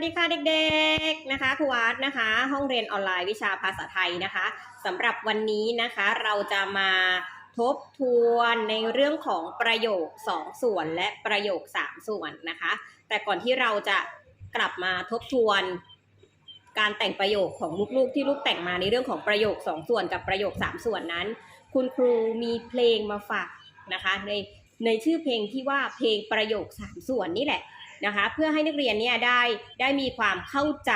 วัสดีค่ะเด็กๆนะคะครูวัดนะคะ ห้องเรียนออนไลน์วิชาภาษาไทยนะคะสำหรับวันนี้นะคะเราจะมาทบทวนในเรื่องของประโยค 2 ส่วนและประโยค 3 ส่วนนะคะ แต่ก่อนที่เราจะกลับมาทบทวนการแต่งประโยคของลูกๆที่ลูกแต่งมาในเรื่องของประโยค 2 ส่วนกับประโยค 3 ส่วนนั้น คุณครูมีเพลงมาฝากนะคะในในชื่อเพลงที่ว่าเพลงประโยค 3 ส่วนนี่แหละ นะคะเพื่อให้นักเรียนเนี่ยได้ได้มีความเข้าใจ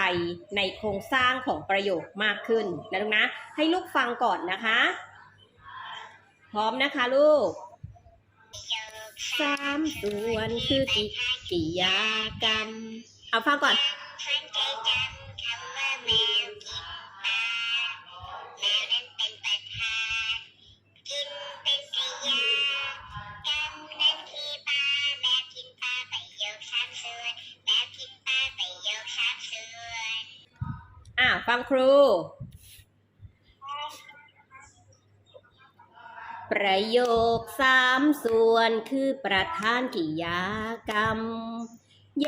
ในโครงสร้างของประโยคมากขึ้นนะลูกนะให้ลูกฟังก่อนนะคะ พร้อมนะคะลูกสามส่วนคือกิกิยากรรม เอาฟังก่อน ฟังครู ประโยคสามส่วนคือประธานกิยากรรม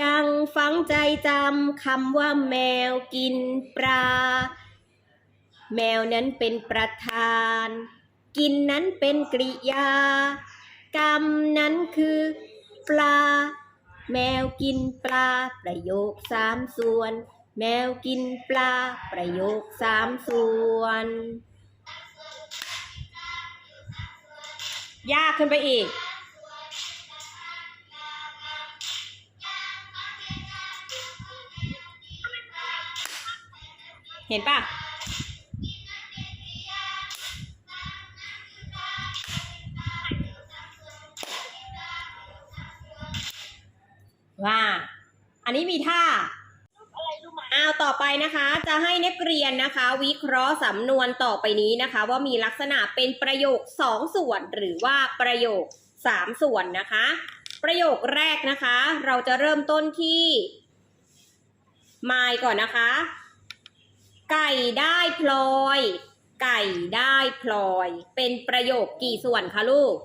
ยังฟังใจจำคำว่าแมวกินปลา แมวนั้นเป็นประธาน กินนั้นเป็นกริยา กรรมนั้นคือปลา แมวกินปลาประโยคสามส่วน แมวกินปลาประโยคสามส่วน ยากขึ้นไปอีก เห็นปะว่า อันนี้มีท่า อ้าวต่อไปนะคะจะให้นักเรียนนะคะ วิเคราะห์สำนวนต่อไปนี้นะคะ ว่ามีลักษณะเป็นประโยค 2 ส่วน หรือว่าประโยค 3 ส่วนนะคะ ประโยคแรกนะคะ เราจะเริ่มต้นที่มายก่อนนะคะ ไก่ได้พลอย ไก่ได้พลอย เป็นประโยคกี่ส่วนคะลูก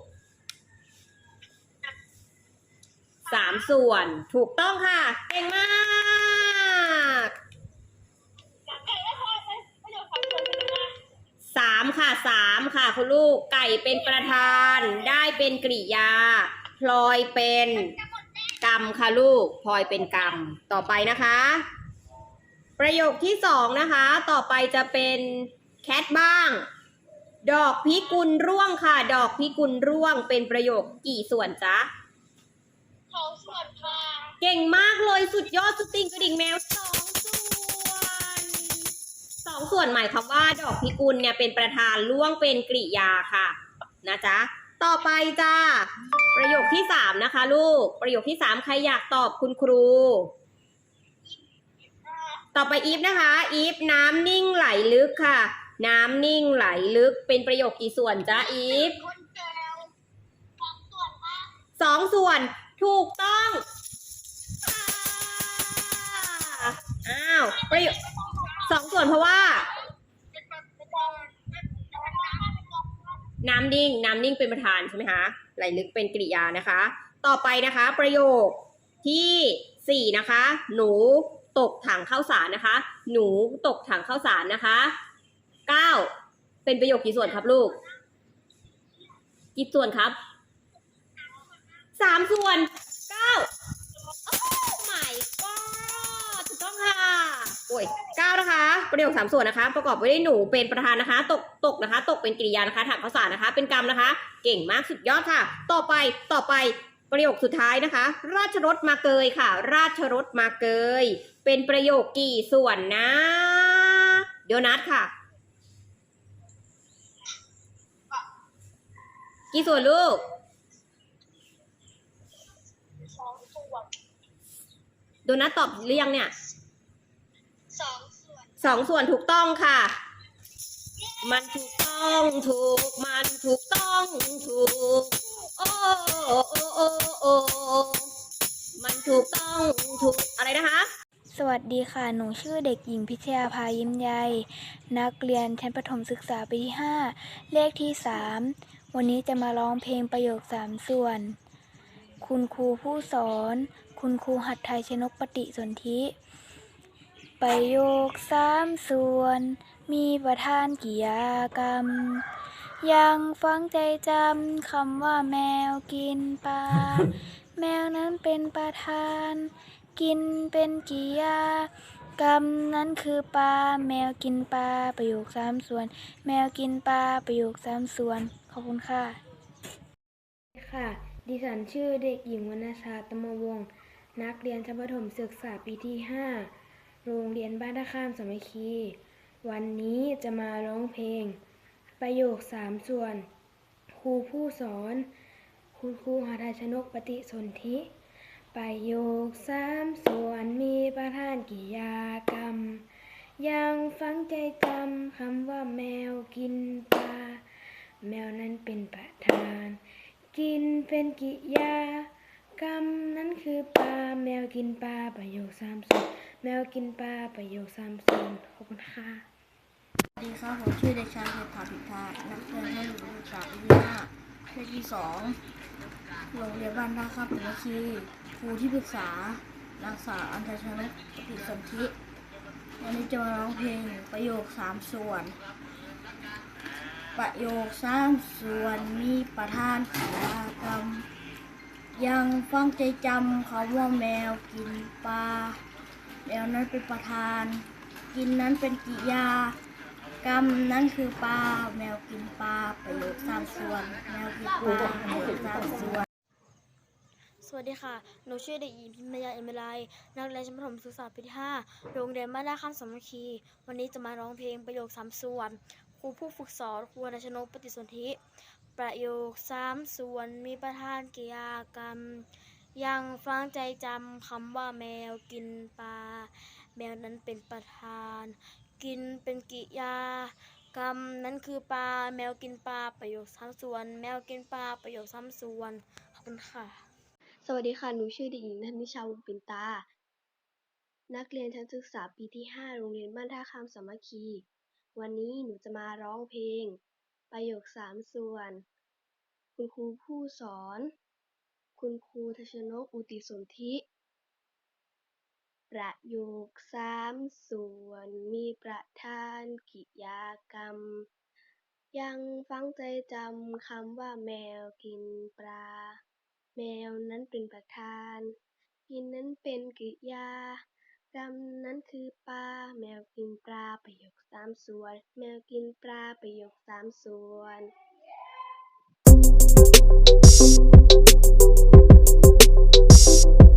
สามส่วนถูกต้องค่ะเก่งมาก สามค่ะสาม ค่ะคุณลูกไก่เป็นประธาน ได้เป็นกริยา พลอยเป็นกรรมค่ะลูกพลอยเป็นกรรมต่อไปนะคะ ประโยคที่สองนะคะ ต่อไปจะเป็นแคทบ้าง ดอกพิกุลร่วงค่ะ ดอกพิกุลร่วงเป็นประโยคกี่ส่วนจ๊ะเขาส่วนค่ะ เก่งมากเลยสุดยอดสุดติงกระดิ่งแมวสองส่วนสองส่ วนหมายความว่าดอกพิกุลเนี่ยเป็นประธานล่วงเป็นกริยาค่ะนะจ๊ะต่อไปจ้าประโยคที่สามนะคะ ลูก ประโยคที่สามใครอยากตอบคุณครู ต่อไปอีฟนะคะ อีฟน้ำนิ่งไหลลึกค่ะ น้ำนิ่งไหลลึกเป็นประโยคกี่ส่วนจ๊ะอีฟสองส่วนถูกต้องอ้าวประโยคสองส่วนเพราะว่า เป็นแบบเป็นกองเป็นกองเป็นกอง น้ำนิ่ง น้ำนิ่งเป็นประธานใช่ไหมคะไหลลึกเป็นกริยานะคะ ต่อไปนะคะ ประโยคที่สี่นะคะ หนูตกถังข้าวสารนะคะ หนูตกถังข้าวสารนะคะเก้าเป็นประโยคกี่ส่วนครับลูก กี่ส่วนครับสามส่วนเก้า โอ้ยเก้านะคะ ประโยคสามส่วนนะคะ ประกอบไปด้วยหนูเป็นประธานนะคะ ตกตกนะคะ ตกเป็นกริยานะคะถังข้าวสารนะคะ เป็นกรรมนะคะ เก่งมากสุดยอดค่ะ ต่อไปต่อไปประโยคสุดท้ายนะคะ ราชรถมาเกยค่ะ ราชรถมาเกย เป็นประโยคกี่ส่วนนะเดี๋ยวนัดค่ะ กี่ส่วนลูกสองส่วนโดนัทตอบหรือยังเนี่ย สองส่วนสองส่วนถูกต้องค่ะ มันถูกต้องถูก มันถูกต้องถูกโอ้โอ้โอ้โอ้โอ้มันถูกต้องถูกอะไรนะคะ สวัสดีค่ะ หนูชื่อเด็กหญิงพิชยาภายิ้มใยนักเรียนชั้นประถมศึกษาปีที่ 5 เลขที่ 3 วันนี้จะมาร้องเพลงประโยค 3 ส่วน คุณครูผู้สอน คุณครูหัดไทยชนกปฏิสนธิ ประโยคสามส่วน มีประธานกิยากรรม ยังฟังใจจำคำว่าแมวกินปลา แมวนั้นเป็นประธาน กินเป็นกิยากรรมนั้นคือปลา แมวกินปลาประโยคสามส่วน แมวกินปลาประโยคสามส่วน ขอบคุณค่ะค่ะ ดิฉันชื่อเด็กหญิงวรรณชาตมวงศ์นักเรียนชั้นประถมศึกษาปีที่ 5 โรงเรียนบ้านท่าข้ามสมัคคี วันนี้จะมาร้องเพลง ประโยคสามส่วน ครูผู้สอน คุณครูหาทายชนกปฏิสนธิ ประโยคสามส่วนมีประธานกิยากรรม ยังฟังใจจำคำว่าแมวกินปลา แมวนั้นเป็นประธาน กินเป็นกิยากรรมนั้นคือปลาแมวกินปลาประโยคสามส่วน แมวกินปลาประโยคสามส่วนขอบคุณค่ะสวัสดีครับผมชื่อเด็กชายเพชรผาผิดพานักเรียนชั้นประถมศึกษาปีที่ห้าเลขที่สองโรงเรียนบ้านท่าข้ามสามัคคีครูที่ปรึกษานางสาวอัญชนกปฏิสนธิวันนี้จะมาร้องเพลงประโยคสามส่วน ประโยคสามส่วนมีประธานกิจกรรมยังฟังใจจำคำว่าแมวกินปลา แมวนั้นเป็นประธาน กินนั้นเป็นกิยา กรรมนั้นคือปลา แมวกินปลาประโยคสามส่วน แมวกินปลาประโยคสามส่วน สวัสดีค่ะ หนูชื่อเด็กหญิงพิมยาเอมิไลยนักเรียนชั้นประถมศึกษาปีที่5โรงเรียนบ้านท่าข้ามสมคี วันนี้จะมาร้องเพลงประโยคสามส่วน ครูผู้ฝึกสอนครูนชนกปฏิสนธิ ประโยคสามส่วนมีประธานกิยากรรม ยังฟังใจจำคำว่าแมวกินปลา แมวนั้นเป็นประธาน กินเป็นกิยากรรมนั้นคือปลา แมวกินปลาประโยคสามส่วน แมวกินปลาประโยคสามส่วน ขอบคุณค่ะ สวัสดีค่ะ หนูชื่อเด็กหญิงธนิชาวงปินตา นักเรียนชั้นศึกษาปีที่ 5 โรงเรียนบ้านท่าข้ามสามัคคี วันนี้หนูจะมาร้องเพลง ประโยคสามส่วน คุณครูผู้สอน คุณครูทชนก อุติสนธิ ประโยคสามส่วนมีประธานกิยากรรม ยังฟังใจจำคำว่าแมวกินปลา แมวนั้นเป็นประธาน กินนั้นเป็นกริยากรรมนั้นคือปลา แมวกินปลาประโยคสามส่วน แมวกินปลาประโยคสามส่วน you